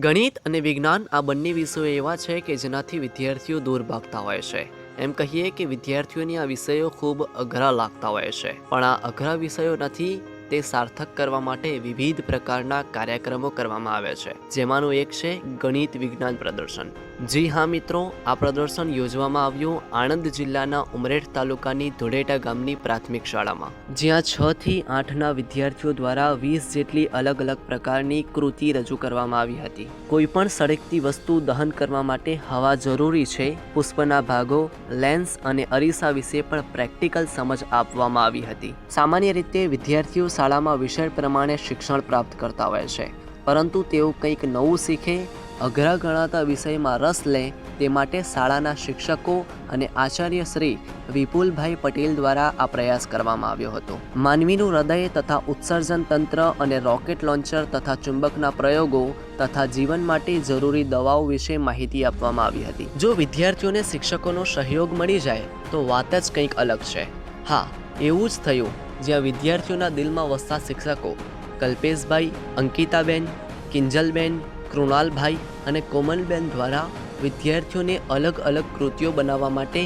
ગણિત અને વિજ્ઞાન આ બંને વિષયો એવા છે કે જેનાથી વિદ્યાર્થીઓ દૂર ભાગતા હોય છે. એમ કહીએ કે વિદ્યાર્થીઓને આ વિષયો ખૂબ અઘરા લાગતા હોય છે. પણ આ અઘરા વિષયો નથી, તે સાર્થક કરવા માટે વિવિધ પ્રકારના કાર્યક્રમો કરવામાં આવે છે. જેમાંનું એક છે ગણિત વિજ્ઞાન પ્રદર્શન. જી હા મિત્રો, આ પ્રદર્શન યોજવામાં આવ્યું આણંદ જિલ્લાના ઉમરેઠ તાલુકાની ધુડેટા ગામની પ્રાથમિક શાળામાં. જ્યાં છ થી આઠના વિદ્યાર્થીઓ દ્વારા વીસ જેટલી અલગ અલગ પ્રકારની કૃતિ રજૂ કરવામાં આવી હતી. કોઈ પણ સળગતી વસ્તુ દહન કરવા માટે હવા જરૂરી છે, પુષ્પના ભાગો, લેન્સ અને અરીસા વિશે પણ પ્રેક્ટિકલ સમજ આપવામાં આવી હતી. સામાન્ય રીતે વિદ્યાર્થીઓ શાળામાં વિષય પ્રમાણે શિક્ષણ પ્રાપ્ત કરતા હોય છે, પરંતુ તેઓ કંઈક નવું શીખે અઘરા ગણાતા વિષયમાં રસ લે તે માટે શાળાના શિક્ષકો અને આચાર્ય શ્રી વિપુલભાઈ પટેલ દ્વારા આ પ્રયાસ કરવામાં આવ્યો હતો. માનવીનું હૃદય તથા ઉત્સર્જન તંત્ર અને રોકેટ લોન્ચર તથા ચુંબકના પ્રયોગો તથા જીવન માટે જરૂરી દવાઓ વિશે માહિતી આપવામાં આવી હતી. જો વિદ્યાર્થીઓને શિક્ષકોનો સહયોગ મળી જાય, તો વાત જ કંઈક અલગ છે. હા, એવું જ થયું જ્યાં વિદ્યાર્થીઓના દિલમાં વસતા શિક્ષકો કલ્પેશભાઈ, અંકિતાબેન, કિંજલબેન કૃણાલભાઈ અને કોમલબેન દ્વારા વિદ્યાર્થીઓને અલગ અલગ કૃતિઓ બનાવવા માટે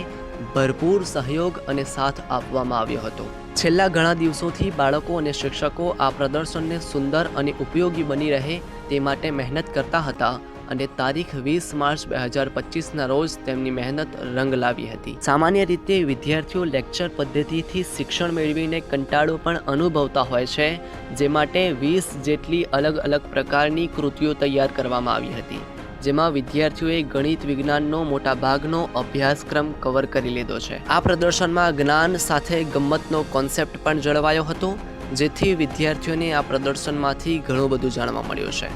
ભરપૂર સહયોગ અને સાથ આપવામાં આવ્યો હતો. છેલ્લા ઘણા દિવસોથી બાળકો અને શિક્ષકો આ પ્રદર્શનને સુંદર અને ઉપયોગી બની રહે તે માટે મહેનત કરતા હતા. અને તારીખ વીસ માર્ચ બે હજાર પચીસના રોજ તેમની મહેનત રંગ લાવી હતી. સામાન્ય રીતે વિદ્યાર્થીઓ લેક્ચર પદ્ધતિથી શિક્ષણ મેળવીને કંટાળો પણ અનુભવતા હોય છે, જે માટે વીસ જેટલી અલગ અલગ પ્રકારની કૃતિઓ તૈયાર કરવામાં આવી હતી, જેમાં વિદ્યાર્થીઓએ ગણિત વિજ્ઞાનનો મોટા ભાગનો અભ્યાસક્રમ કવર કરી લીધો છે. આ પ્રદર્શનમાં જ્ઞાન સાથે ગમ્મતનો કોન્સેપ્ટ પણ જળવાયો હતો, જેથી વિદ્યાર્થીઓને આ પ્રદર્શનમાંથી ઘણું બધું જાણવા મળ્યું છે.